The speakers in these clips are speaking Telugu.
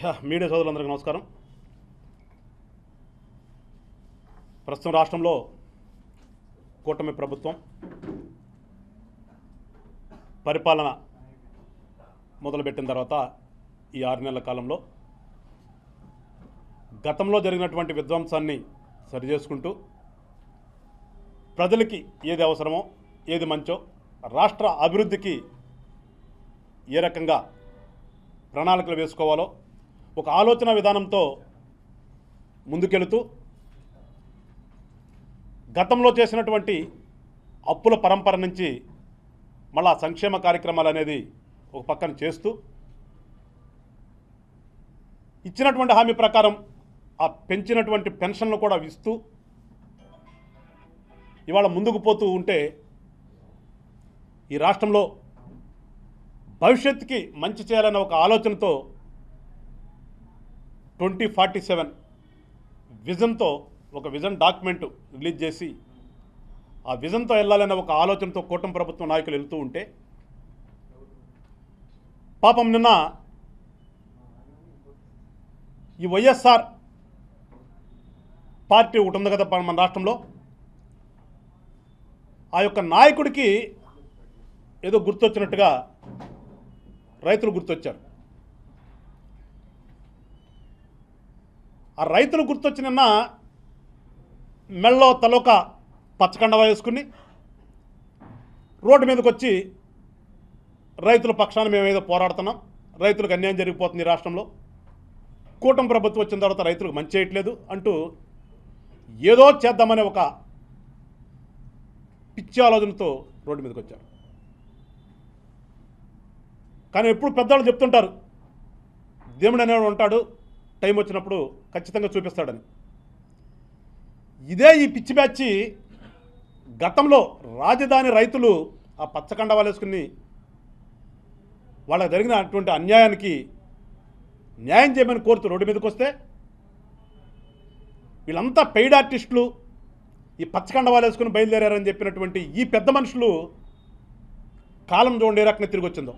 మీడియా సోదరులందరికీ నమస్కారం. ప్రస్తుతం రాష్ట్రంలో కూటమి ప్రభుత్వం పరిపాలన మొదలుపెట్టిన తర్వాత ఈ ఆరు నెలల కాలంలో గతంలో జరిగినటువంటి విధ్వంసాన్ని సరిచేసుకుంటూ ప్రజలకి ఏది అవసరమో ఏది మంచో రాష్ట్ర అభివృద్ధికి ఏ రకంగా ప్రణాళికలు వేసుకోవాలో ఒక ఆలోచన విధానంతో ముందుకెళుతూ గతంలో చేసినటువంటి అప్పుల పరంపర నుంచి మళ్ళా సంక్షేమ కార్యక్రమాలు అనేది ఒక పక్కన చేస్తూ ఇచ్చినటువంటి హామీ ప్రకారం ఆ పెంచినటువంటి పెన్షన్లు కూడా ఇస్తూ ఇవాళ ముందుకు పోతూ ఉంటే ఈ రాష్ట్రంలో భవిష్యత్తుకి మంచి చేయాలన్న ఒక ఆలోచనతో ట్వంటీ ఫార్టీ సెవెన్ విజన్తో ఒక విజన్ డాక్యుమెంట్ రిలీజ్ చేసి ఆ విజన్తో వెళ్ళాలన్న ఒక ఆలోచనతో కూటమి ప్రభుత్వ నాయకులు వెళ్తూ ఉంటే పాపం నిన్న ఈ వైఎస్ఆర్ పార్టీ ఒకటి ఉంది కదా మన రాష్ట్రంలో. ఆ యొక్క నాయకుడికి ఏదో గుర్తొచ్చినట్టుగా రైతులు గుర్తొచ్చారు. ఆ రైతులు గుర్తొచ్చి నిన్న మెళ్ళో తలొక పచ్చకండవ వేసుకుని రోడ్డు మీదకి వచ్చి రైతుల పక్షాన మేము ఏదో పోరాడుతున్నాం. రైతులకు అన్యాయం జరిగిపోతుంది ఈ రాష్ట్రంలో. కూటమి ప్రభుత్వం వచ్చిన తర్వాత రైతులకు మంచి చేయట్లేదు అంటూ ఏదో చేద్దామనే ఒక పిచ్చి ఆలోచనతో రోడ్డు మీదకి వచ్చారు కానీ ఎప్పుడు పెద్దవాళ్ళు చెప్తుంటారు దేవుడు అనేవాడు ఉంటాడు టైం వచ్చినప్పుడు ఖచ్చితంగా చూపిస్తాడని. ఇదే ఈ పిచ్చి బ్యాచి గతంలో రాజధాని రైతులు ఆ పచ్చకండ వాళ్ళేసుకుని వాళ్ళకి జరిగినటువంటి అన్యాయానికి న్యాయం చేయమని కోరుతూ రోడ్డు మీదకి వస్తే వీళ్ళంతా పెయిడ్ ఆర్టిస్టులు ఈ పచ్చకండ వాళ్ళేసుకుని బయలుదేరారని చెప్పినటువంటి ఈ పెద్ద మనుషులు కాలం చూడండి ఏ రకంగా తిరిగి వచ్చిందో.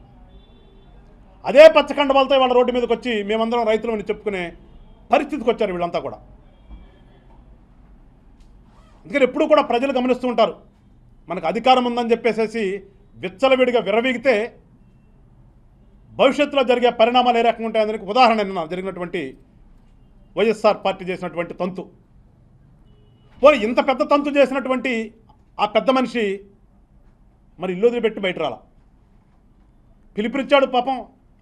అదే పచ్చకండవాలతో వాళ్ళ రోడ్డు మీదకి వచ్చి మేమందరం రైతులు చెప్పుకునే పరిస్థితికి వచ్చారు వీళ్ళంతా కూడా. అందుకని ఎప్పుడూ కూడా ప్రజలు గమనిస్తూ ఉంటారు. మనకు అధికారం ఉందని చెప్పేసేసి విచ్చలవిడిగా విరవీగితే భవిష్యత్తులో జరిగే పరిణామాలు ఏ రకంగా ఉంటాయని ఉదాహరణ నిన్న జరిగినటువంటి వైఎస్ఆర్ పార్టీ చేసినటువంటి తంతు. పోనీ ఇంత పెద్ద తంతు చేసినటువంటి ఆ పెద్ద మనిషి మరి ఇల్లు వదిలిపెట్టి బయట రాల? పిలిపిరిచ్చాడు పాపం.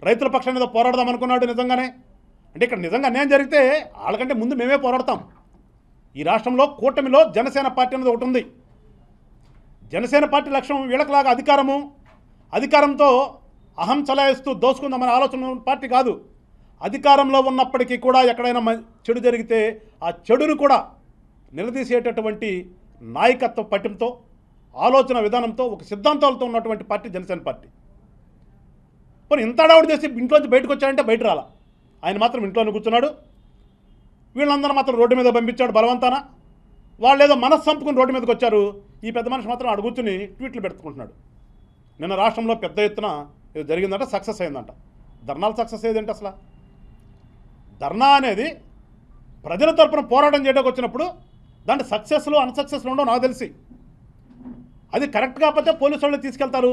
రైతుల పక్షాన్ని ఏదో పోరాడదాం అనుకున్నాడు నిజంగానే. అంటే ఇక్కడ నిజంగా అన్యాయం జరిగితే వాళ్ళకంటే ముందు మేమే పోరాడతాం. ఈ రాష్ట్రంలో కూటమిలో జనసేన పార్టీ అనేది ఒకటి ఉంది. జనసేన పార్టీ లక్ష్యం వీళ్ళకలాగా అధికారము. అధికారంతో అహం చలాయిస్తూ దోసుకుందామనే ఆలోచన పార్టీ కాదు. అధికారంలో ఉన్నప్పటికీ కూడా ఎక్కడైనా చెడు జరిగితే ఆ చెడును కూడా నిలదీసేటటువంటి నాయకత్వ పట్టింతో ఆలోచన విధానంతో ఒక సిద్ధాంతాలతో ఉన్నటువంటి పార్టీ జనసేన పార్టీ. మరి ఇంత అడావుడు చేసి ఇంట్లోంచి బయటకు వచ్చాడంటే బయట రాలా. ఆయన మాత్రం ఇంట్లోనే కూర్చున్నాడు. వీళ్ళందరూ మాత్రం రోడ్డు మీద పంపించాడు బలవంతాన. వాళ్ళు ఏదో మనస్సు చంపుకుని రోడ్డు మీదకి వచ్చారు. ఈ పెద్ద మనిషి మాత్రం ఆడ కూర్చుని ట్వీట్లు పెట్టుకుంటున్నాడు. నిన్న రాష్ట్రంలో పెద్ద ఎత్తున ఇది జరిగిందంట సక్సెస్ అయిందంట. ధర్నాలు సక్సెస్ అయ్యేదంటే అసలు? ధర్నా అనేది ప్రజల తరపున పోరాటం చేయడానికి వచ్చినప్పుడు దాంట్లో సక్సెస్లు అన్సక్సెస్లు ఉండవు నాకు తెలిసి. అది కరెక్ట్ కాకపోతే పోలీసు వాళ్ళు తీసుకెళ్తారు.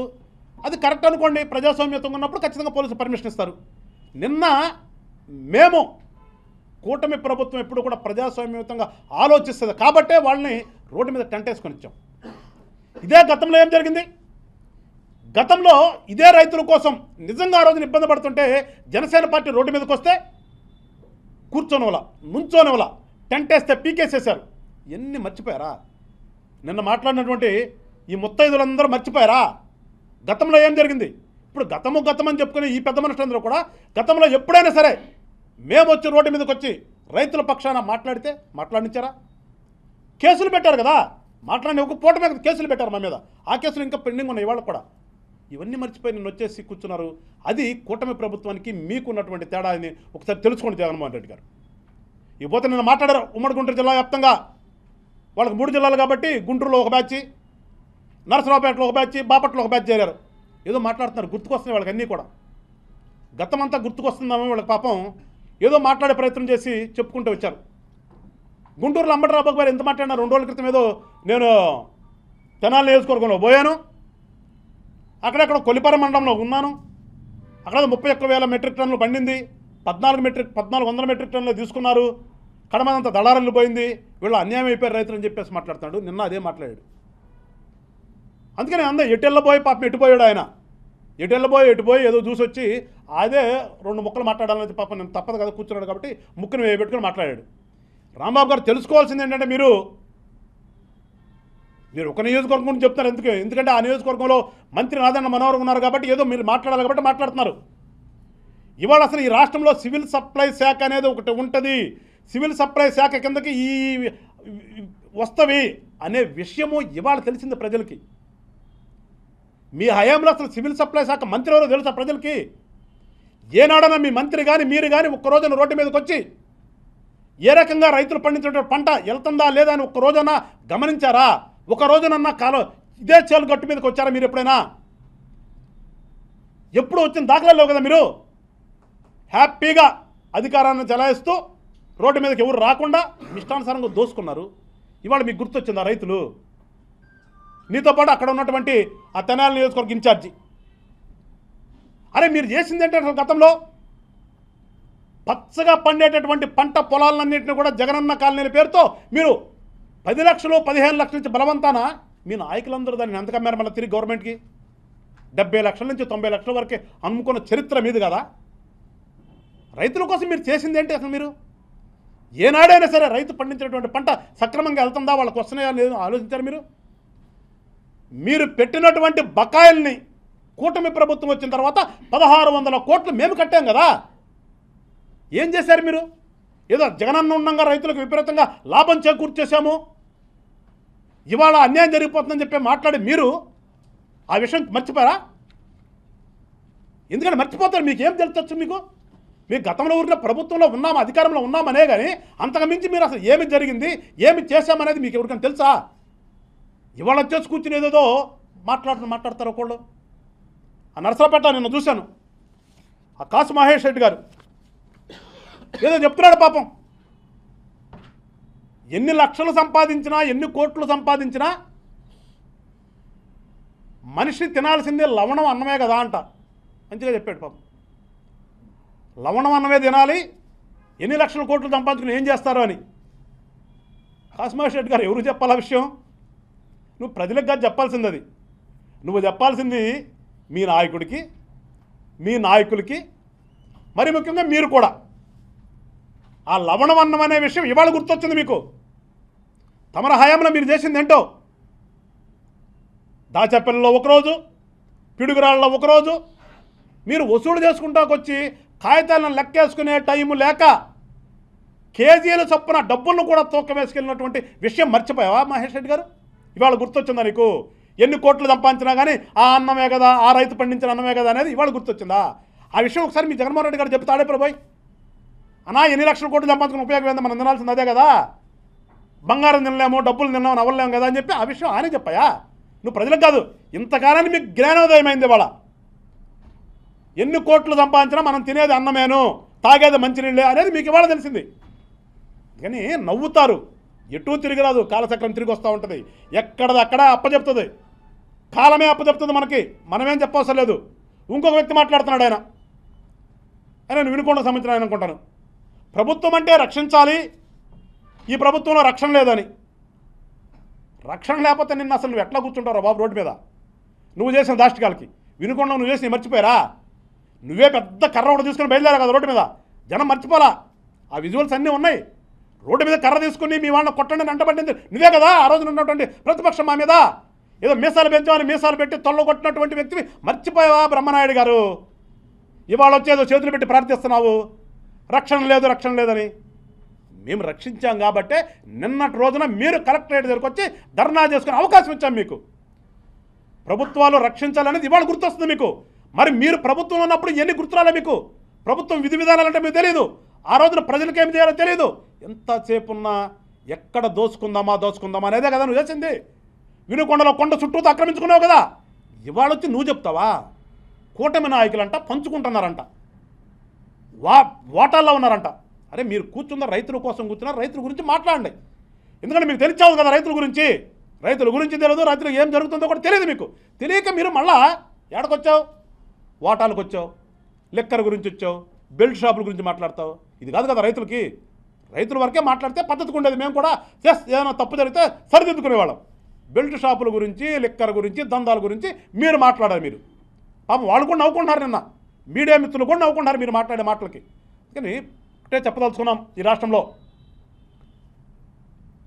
అది కరెక్ట్ అనుకోండి ప్రజాస్వామ్యతంగా ఉన్నప్పుడు ఖచ్చితంగా పోలీసులు పర్మిషన్ ఇస్తారు. నిన్న మేము కూటమి ప్రభుత్వం ఎప్పుడు కూడా ప్రజాస్వామ్యతంగా ఆలోచిస్తుంది. కాబట్టే వాళ్ళని రోడ్డు మీద టెంట్ వేసుకొని ఇచ్చాం ఇదే గతంలో ఏం జరిగింది? గతంలో ఇదే రైతుల కోసం నిజంగా ఆ రోజున ఇబ్బంది పడుతుంటే జనసేన పార్టీ రోడ్డు మీదకి వస్తే కూర్చోనివల నుంచోనివల టెంట్ వేస్తే పీకేసేశారు. ఎన్ని మర్చిపోయారా? నిన్న మాట్లాడినటువంటి ఈ ముత్తైదులందరూ మర్చిపోయారా? గతంలో ఏం జరిగింది? ఇప్పుడు గతము గతం అని చెప్పుకునే ఈ పెద్ద మనుషులందరూ కూడా గతంలో ఎప్పుడైనా సరే మేము వచ్చి రోడ్డు మీదకి వచ్చి రైతుల పక్షాన మాట్లాడితే మాట్లాడించారా? కేసులు పెట్టారు కదా? మాట్లాడిన ఒక పూట మీద కేసులు పెట్టారు మా మీద. ఆ కేసులు ఇంకా పెండింగ్ ఉన్నాయి ఇవాళ కూడా. ఇవన్నీ మర్చిపోయి నిన్న వచ్చేసి కూర్చున్నారు. అది కూటమి ప్రభుత్వానికి మీకున్నటువంటి తేడా అని ఒకసారి తెలుసుకోండి జగన్మోహన్ రెడ్డి గారు. ఇకపోతే నేను మాట్లాడారు ఉమ్మడి గుంటూరు జిల్లా వ్యాప్తంగా. వాళ్ళకి మూడు జిల్లాలు కాబట్టి గుంటూరులో ఒక బ్యాచ్ నరసరావుపేటలో ఒక బ్యాచ్ బాపట్లో ఒక బ్యాచ్ చేరారు. ఏదో మాట్లాడుతున్నారు గుర్తుకొస్తున్నాయి వాళ్ళకి అన్నీ కూడా. గతమంతా గుర్తుకొస్తుందామో వాళ్ళకి పాపం. ఏదో మాట్లాడే ప్రయత్నం చేసి చెప్పుకుంటూ వచ్చారు. గుంటూరులో అంబటరాబాబు గారు ఎంత మాట్లాడినా రెండు రోజుల క్రితం ఏదో నేను తెనాలి నియోజకవర్గంలో పోయాను. అక్కడక్కడ కొలిపర మండలంలో ఉన్నాను. అక్కడ ముప్పై ఒక్క వేల మెట్రిక్ టన్నులు పండింది. పద్నాలుగు మెట్రిక్ పద్నాలుగు వందల మెట్రిక్ టన్నులు తీసుకున్నారు. కడమదంతా దళారల్లు పోయింది. వీళ్ళు అన్యాయం అయిపోయారు రైతులు అని చెప్పేసి మాట్లాడుతున్నాడు. నిన్న అదే మాట్లాడాడు. అందుకని అంద ఎటెళ్ళబోయి పాపం ఎటుపోయాడు ఆయన? ఎటెళ్ళబోయి ఎటుపోయి ఏదో చూసి వచ్చి అదే రెండు ముక్కలు మాట్లాడాలని పాపం నేను తప్పదు కదా కూర్చున్నాడు కాబట్టి ముక్కును వేయబెట్టుకుని మాట్లాడాడు. రాంబాబు గారు తెలుసుకోవాల్సింది ఏంటంటే మీరు మీరు ఒక నియోజకవర్గం గురించి చెప్తారు ఎందుకు? ఎందుకంటే ఆ నియోజకవర్గంలో మంత్రి నాదన్న మనోహర్ ఉన్నారు కాబట్టి ఏదో మీరు మాట్లాడాలి కాబట్టి మాట్లాడుతున్నారు. ఇవాళ అసలు ఈ రాష్ట్రంలో సివిల్ సప్లై శాఖ అనేది ఒకటి ఉంటుంది. సివిల్ సప్లై శాఖ కిందకి ఈ వస్తవి అనే విషయము ఇవాళ తెలిసింది ప్రజలకి. మీ హయాంలో అసలు సివిల్ సప్లై శాఖ మంత్రి ఎవరో తెలుసా ప్రజలకి? ఏనాడన్నా మీ మంత్రి కానీ మీరు కానీ ఒక్క రోజున రోడ్డు మీదకి వచ్చి ఏ రకంగా రైతులు పండించినటువంటి పంట వెళ్తుందా లేదా అని ఒక్క రోజున గమనించారా? ఒక రోజునన్నా కాలం ఇదే చేలు గట్టు మీదకి వచ్చారా మీరు ఎప్పుడైనా? ఎప్పుడు వచ్చిన దాఖలాలు కదా మీరు? హ్యాపీగా అధికారాన్ని చెలాయిస్తూ రోడ్డు మీదకి ఎవరు రాకుండా ఇష్టానుసారంగా దోసుకున్నారు. ఇవాళ మీకు గుర్తొచ్చిందా రైతులు? నీతో పాటు అక్కడ ఉన్నటువంటి ఆ తెనాలి నియోజకవర్గ ఇన్ఛార్జి. అరే మీరు చేసింది ఏంటంటే అసలు గతంలో? పచ్చగా పండేటటువంటి పంట పొలాలన్నింటినీ కూడా జగనన్న కాలనీ పేరుతో మీరు పది లక్షలు పదిహేను లక్షల నుంచి బలవంతాన? మీ నాయకులందరూ దాన్ని ఎంత కమ్మారు మళ్ళీ తిరిగి గవర్నమెంట్కి? డెబ్బై లక్షల నుంచి తొంభై లక్షల వరకే అమ్ముకున్న చరిత్ర మీది కదా? రైతుల కోసం మీరు చేసింది ఏంటి అసలు మీరు? ఏనాడైనా సరే రైతు పండించినటువంటి పంట సక్రమంగా వెళ్తుందా? వాళ్ళకి వస్తున్నాయా లేదో ఆలోచించారు మీరు? మీరు పెట్టినటువంటి బకాయిల్ని కూటమి ప్రభుత్వం వచ్చిన తర్వాత పదహారు వందల కోట్లు మేము కట్టాం కదా. ఏం చేశారు మీరు? ఏదో జగనన్న ఉండగా రైతులకు విపరీతంగా లాభం చేకూర్చేశాము. ఇవాళ అన్యాయం జరిగిపోతుందని చెప్పి మాట్లాడి మీరు ఆ విషయం మర్చిపోయారా? ఎందుకంటే మర్చిపోతారు మీకు ఏం తెలుసొచ్చు మీకు? మీ గతంలో ఊరిలో ప్రభుత్వంలో ఉన్నాము అధికారంలో ఉన్నామనే కానీ అంతకు మించి మీరు అసలు ఏమి జరిగింది ఏమి చేశామనేది మీకు ఎవరికైనా తెలుసా? ఇవాళ వచ్చేసి కూర్చుని ఏదేదో మాట్లాడుతున్న మాట్లాడతారు ఒకళ్ళు. ఆ నరసరాపేట నిన్న చూశాను. ఆ కాసు మహేష్ రెడ్డి గారు. ఏదో చెప్తున్నాడు పాపం. ఎన్ని లక్షలు సంపాదించినా ఎన్ని కోట్లు సంపాదించినా మనిషి తినాల్సిందే లవణం అన్నమే కదా అంట. మంచిగా చెప్పాడు పాపం. లవణం అన్నమే తినాలి ఎన్ని లక్షల కోట్లు సంపాదించుకుని ఏం చేస్తారు అని. కాస్మేష్ రెడ్డి గారు ఎవరు చెప్పాలా విషయం? నువ్వు ప్రజలకు కాదు చెప్పాల్సింది అది నువ్వు చెప్పాల్సింది మీ నాయకుడికి మీ నాయకులకి మరి ముఖ్యంగా మీరు కూడా. ఆ లవణం అన్నం అనే విషయం ఇవాళ గుర్తొచ్చింది మీకు. తమర హయాంలో మీరు చేసింది ఏంటో? దాచపల్లిలో ఒకరోజు పిడుగురాళ్ళలో ఒకరోజు మీరు వసూలు చేసుకుంటాకొచ్చి కాగితాలను లెక్కేసుకునే టైము లేక కేజీల చొప్పున డబ్బులను కూడా తూకం వేసుకెళ్ళినటువంటి విషయం మర్చిపోయావా మహేష్ రెడ్డి గారు? ఇవాళ గుర్తొచ్చిందా నీకు? ఎన్ని కోట్లు సంపాదించినా కానీ ఆ అన్నమే కదా ఆ రైతు పండించిన అన్నమే కదా అనేది ఇవాళ గుర్తొచ్చిందా? ఆ విషయం ఒకసారి మీ జగన్మోహన్ రెడ్డి గారు చెప్తాడే ప్రభాయ్ అనా ఎన్ని లక్షల కోట్లు సంపాదించుకుని ఉపయోగం ఏందో? మనం తినాల్సింది అదే కదా. బంగారం తినలేము డబ్బులు తినలేము నవ్వలేము కదా అని చెప్పి ఆ విషయం ఆయనే చెప్పాయా? నువ్వు ప్రజలకు కాదు ఇంతకాలాన్ని మీకు జ్ఞానోదయం అయింది ఇవాళ. ఎన్ని కోట్లు సంపాదించినా మనం తినేది అన్నమేను తాగేది మంచినీళ్ళే అనేది మీకు ఇవాళ తెలిసింది. కానీ నవ్వుతారు. ఎటూ తిరిగిరాదు కాలచక్రం తిరిగి వస్తూ ఉంటుంది. ఎక్కడది అక్కడ అప్పచెప్తుంది కాలమే అప్పచెప్తుంది మనకి. మనమేం చెప్పవసరం లేదు. ఇంకొక వ్యక్తి మాట్లాడుతున్నాడు ఆయన. ఆయన నేను వినుకోండి సంబంధించిన ఆయన అనుకుంటాను. ప్రభుత్వం అంటే రక్షించాలి. ఈ ప్రభుత్వంలో రక్షణ లేదని. రక్షణ లేకపోతే నిన్ను అసలు నువ్వు ఎట్లా కూర్చుంటావు బాబు రోడ్డు మీద? నువ్వు చేసిన దాష్టికాలకి. వినుకొండ నువ్వు చేసి మర్చిపోయారా? నువ్వే పెద్ద కర్ర ఒకటి తీసుకుని బయలుదేరా కదా రోడ్డు మీద. జనం మర్చిపోలా. ఆ విజువల్స్ అన్నీ ఉన్నాయి. రోడ్డు మీద కర్ర తీసుకుని మీ వాళ్ళని కొట్టండి అంటబడింది. నువ్వే కదా ఆ రోజున ఉన్నటువంటి ప్రతిపక్షం మా మీద. ఏదో మీసాలు పెంచామని మీసాలు పెట్టి తొల్ల కొట్టినటువంటి వ్యక్తివి మర్చిపోయావా బ్రహ్మనాయుడు గారు? ఇవాళ వచ్చేదో చేతులు పెట్టి ప్రార్థిస్తున్నావు. రక్షణ లేదు రక్షణ లేదని. మేము రక్షించాం కాబట్టే నిన్నటి రోజున మీరు కలెక్టరేట్ దగ్గరకు వచ్చి ధర్నా చేసుకునే అవకాశం ఇచ్చాం మీకు. ప్రభుత్వాలు రక్షించాలనేది ఇవాళ గుర్తొస్తుంది మీకు. మరి మీరు ప్రభుత్వం ఉన్నప్పుడు ఎన్ని గుర్తురాలే మీకు? ప్రభుత్వం విధి విధానాలంటే మీకు తెలియదు ఆ రోజున ప్రజలకు ఏం చేయాలో తెలియదు ఎంతసేపు ఉన్నా ఎక్కడ దోసుకుందామా దోసుకుందామా అనేదే కదా నువ్వు చేసింది. వినుకొండలో కొండ చుట్టూతో ఆక్రమించుకున్నావు కదా. ఇవాళ వచ్చి నువ్వు చెప్తావా? కూటమి నాయకులంట పంచుకుంటున్నారంట. వా ఓటాల్లో ఉన్నారంట. అరే మీరు కూర్చున్న రైతుల కోసం కూర్చున్నారు. రైతుల గురించి మాట్లాడండి. ఎందుకంటే మీకు తెలిసావు కదా రైతుల గురించి. రైతుల గురించి తెలియదు రైతులకు ఏం జరుగుతుందో కూడా తెలియదు మీకు. తెలియక మీరు మళ్ళా ఎక్కడికొచ్చావు ఓటాలకు వచ్చావు? లెక్కర్ గురించి వచ్చావు? బెల్ట్ షాపుల గురించి మాట్లాడతావు? ఇది కాదు కదా రైతులకి. రైతుల వరకే మాట్లాడితే పద్ధతికి ఉండేది. మేము కూడా ఎస్ ఏదైనా తప్పు జరిగితే సరిదిద్దుకునేవాళ్ళం. బెల్ట్ షాపుల గురించి లిక్కర్ గురించి దందాల గురించి మీరు మాట్లాడారు మీరు. పాపం వాళ్ళు కూడా నవ్వుకుంటున్నారు నిన్న. మీడియా మిత్రులు కూడా నవ్వుకుంటున్నారు మీరు మాట్లాడే మాటలకి. కానీ ఒకటే చెప్పదలుచుకున్నాం ఈ రాష్ట్రంలో.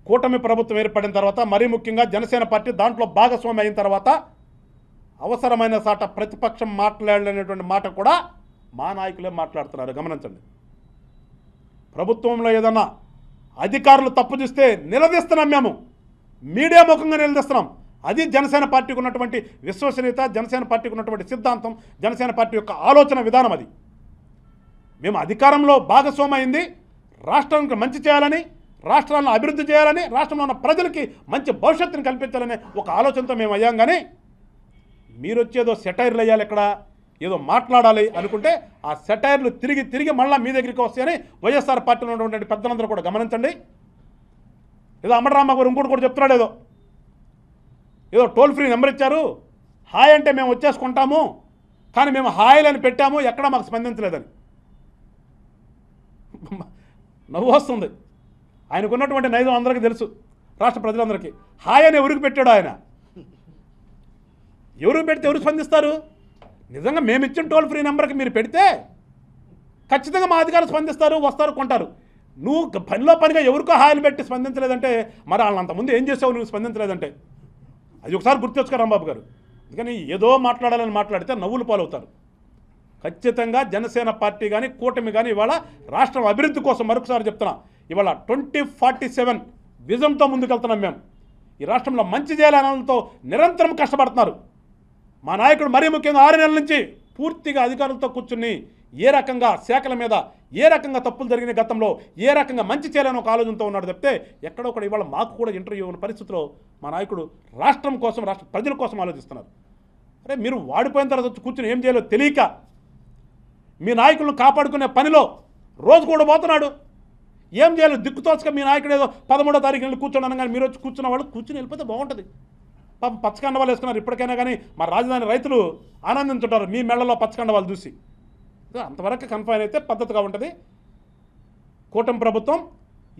కూటమి ప్రభుత్వం ఏర్పడిన తర్వాత మరీ ముఖ్యంగా జనసేన పార్టీ దాంట్లో భాగస్వామి అయిన తర్వాత అవసరమైన సాట ప్రతిపక్షం మాట్లాడలేనటువంటి మాట కూడా మా నాయకులే మాట్లాడుతున్నారు. గమనించండి. ప్రభుత్వంలో ఏదన్నా అధికారులు తప్పు చూస్తే నిలదీస్తున్నాం మేము. మీడియా ముఖంగా నిలదీస్తున్నాం. అది జనసేన పార్టీకి ఉన్నటువంటి విశ్వసనీయత జనసేన పార్టీకి ఉన్నటువంటి సిద్ధాంతం జనసేన పార్టీ యొక్క ఆలోచన విధానం అది. మేము అధికారంలో భాగస్వామైంది. అయింది రాష్ట్రానికి మంచి చేయాలని రాష్ట్రాలను అభివృద్ధి చేయాలని రాష్ట్రంలో ఉన్న ప్రజలకి మంచి భవిష్యత్తుని కల్పించాలనే ఒక ఆలోచనతో మేము అయ్యాం కానీ మీరు వచ్చేదో సెటైర్లు వేయాలి ఇక్కడ. ఏదో మాట్లాడాలి అనుకుంటే ఆ సెటైర్లు తిరిగి తిరిగి మళ్ళీ మీ దగ్గరికి వస్తాయని వైఎస్ఆర్ పార్టీలో ఉన్నటువంటి పెద్దలందరూ కూడా గమనించండి. ఏదో అమరరామ గారు ఇంకోటి కూడా చెప్తున్నాడు ఏదో. ఏదో టోల్ ఫ్రీ నెంబర్ ఇచ్చారు. హాయ్ అంటే మేము వచ్చేసుకుంటాము. కానీ మేము హాయిలని పెట్టాము. ఎక్కడా మాకు స్పందించలేదని. నవ్వు వస్తుంది. ఆయనకున్నటువంటి నైజం అందరికీ తెలుసు. రాష్ట్ర ప్రజలందరికీ. హాయ్ అని ఎవరికి పెట్టాడు ఆయన? ఎవరు పెడితే ఎవరు స్పందిస్తారు? నిజంగా మేము ఇచ్చిన టోల్ ఫ్రీ నెంబర్కి మీరు పెడితే ఖచ్చితంగా మా అధికారులు స్పందిస్తారు వస్తారు కొంటారు. నువ్వు పనిలో పనిగా ఎవరికో హాయిలు పెట్టి స్పందించలేదంటే మరి వాళ్ళని అంతకుముందు ఏం చేసావు నువ్వు స్పందించలేదంటే? అది ఒకసారి గుర్తొచ్చుకో రాంబాబు గారు. అందుకని ఏదో మాట్లాడాలని మాట్లాడితే నవ్వులు పాలవుతారు. ఖచ్చితంగా జనసేన పార్టీ కానీ కూటమి కానీ ఇవాళ రాష్ట్రం అభివృద్ధి కోసం మరొకసారి చెప్తున్నా. ఇవాళ ట్వంటీ ఫార్టీ సెవెన్ విజన్తో ముందుకెళ్తున్నాం మేము. ఈ రాష్ట్రంలో మంచి చేయాలనంతో నిరంతరం కష్టపడుతున్నారు. మా నాయకుడు మరీ ముఖ్యంగా ఆరు నెలల నుంచి పూర్తిగా అధికారులతో కూర్చుని ఏ రకంగా శాఖల మీద ఏ రకంగా తప్పులు జరిగిన గతంలో ఏ రకంగా మంచి చేయాలని ఒక ఆలోచనతో ఉన్నాడు తప్పితే ఎక్కడో కూడా ఇవాళ మాకు కూడా ఇంటర్వ్యూ ఉన్న పరిస్థితిలో మా నాయకుడు రాష్ట్రం కోసం రాష్ట్ర ప్రజల కోసం ఆలోచిస్తున్నారు. అరే మీరు వాడిపోయిన తర్వాత కూర్చుని ఏం చేయాలో తెలియక మీ నాయకులను కాపాడుకునే పనిలో రోజు కూడా పోతున్నాడు. ఏం చేయాలి దిక్కుతోచక మీ నాయకుడు ఏదో పదమూడో తారీఖు వెళ్ళి కూర్చున్నాను కానీ మీరు వచ్చి కూర్చున్న వాళ్ళు కూర్చుని వెళ్ళిపోతే బాగుంటుంది. పాపం పచ్చకండవాలు వేసుకున్నారు. ఇప్పటికైనా కానీ మా రాజధాని రైతులు ఆనందించుంటారు. మీ మెళ్ళలో పచ్చకండవాలు చూసి. అంతవరకు కన్ఫైన్ అయితే పద్ధతిగా ఉంటుంది. కూటమి ప్రభుత్వం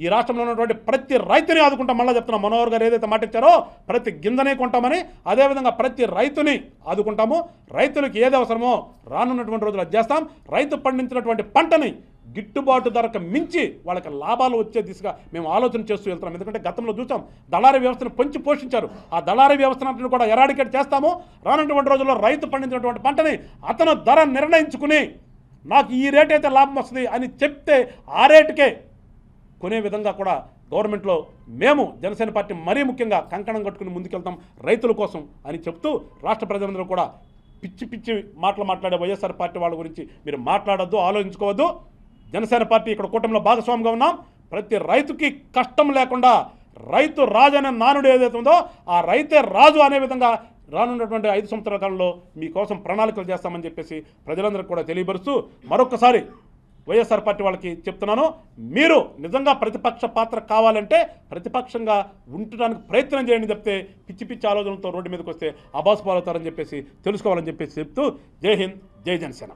ఈ రాష్ట్రంలో ఉన్నటువంటి ప్రతి రైతుని ఆదుకుంటాం. మళ్ళీ చెప్తున్నా మనోహర్ గారు ఏదైతే మాట ఇచ్చారో ప్రతి గింజనే కొంటామని అదేవిధంగా ప్రతి రైతుని ఆదుకుంటాము. రైతులకు ఏది అవసరమో రానున్నటువంటి రోజులు చేస్తాం. రైతు పండించినటువంటి పంటని గిట్టుబాటు ధరకు మించి వాళ్ళకి లాభాలు వచ్చే దిశగా మేము ఆలోచన చేస్తూ వెళ్తున్నాం. ఎందుకంటే గతంలో చూసాం దళారీ వ్యవస్థను పెంచి పోషించారు. ఆ దళారీ వ్యవస్థను కూడా ఎరాడికేట్ చేస్తాము. రానటువంటి రోజుల్లో రైతు పండించినటువంటి పంటని అతను ధర నిర్ణయించుకుని నాకు ఈ రేట్ అయితే లాభం వస్తుంది అని చెప్తే ఆ రేటుకే కొనే విధంగా కూడా గవర్నమెంట్లో మేము జనసేన పార్టీ మరీ ముఖ్యంగా కంకణం కట్టుకుని ముందుకెళ్తాం రైతుల కోసం అని చెప్తూ రాష్ట్ర ప్రజలందరూ కూడా పిచ్చి పిచ్చి మాటలు మాట్లాడే వైఎస్ఆర్ పార్టీ వాళ్ళ గురించి మీరు మాట్లాడద్దు ఆలోచించుకోవద్దు. జనసేన పార్టీ ఇక్కడ కూటమిలో భాగస్వామిగా ఉన్నాం. ప్రతి రైతుకి కష్టం లేకుండా రైతు రాజు అనే నానుడు ఏదైతే ఉందో ఆ రైతే రాజు అనే విధంగా రానున్నటువంటి ఐదు సంవత్సరాల కాలంలో మీకోసం ప్రణాళికలు చేస్తామని చెప్పేసి ప్రజలందరికీ కూడా తెలియపరుస్తూ మరొకసారి వైఎస్ఆర్ పార్టీ వాళ్ళకి చెప్తున్నాను. మీరు నిజంగా ప్రతిపక్ష పాత్ర కావాలంటే ప్రతిపక్షంగా ఉండటానికి ప్రయత్నం చేయండి చెప్తే పిచ్చి పిచ్చి ఆలోచనలతో రోడ్డు మీదకి వస్తే అబాస్ పాలవుతారని చెప్పేసి తెలుసుకోవాలని చెప్పేసి చెప్తూ జై హింద్ జై జనసేన.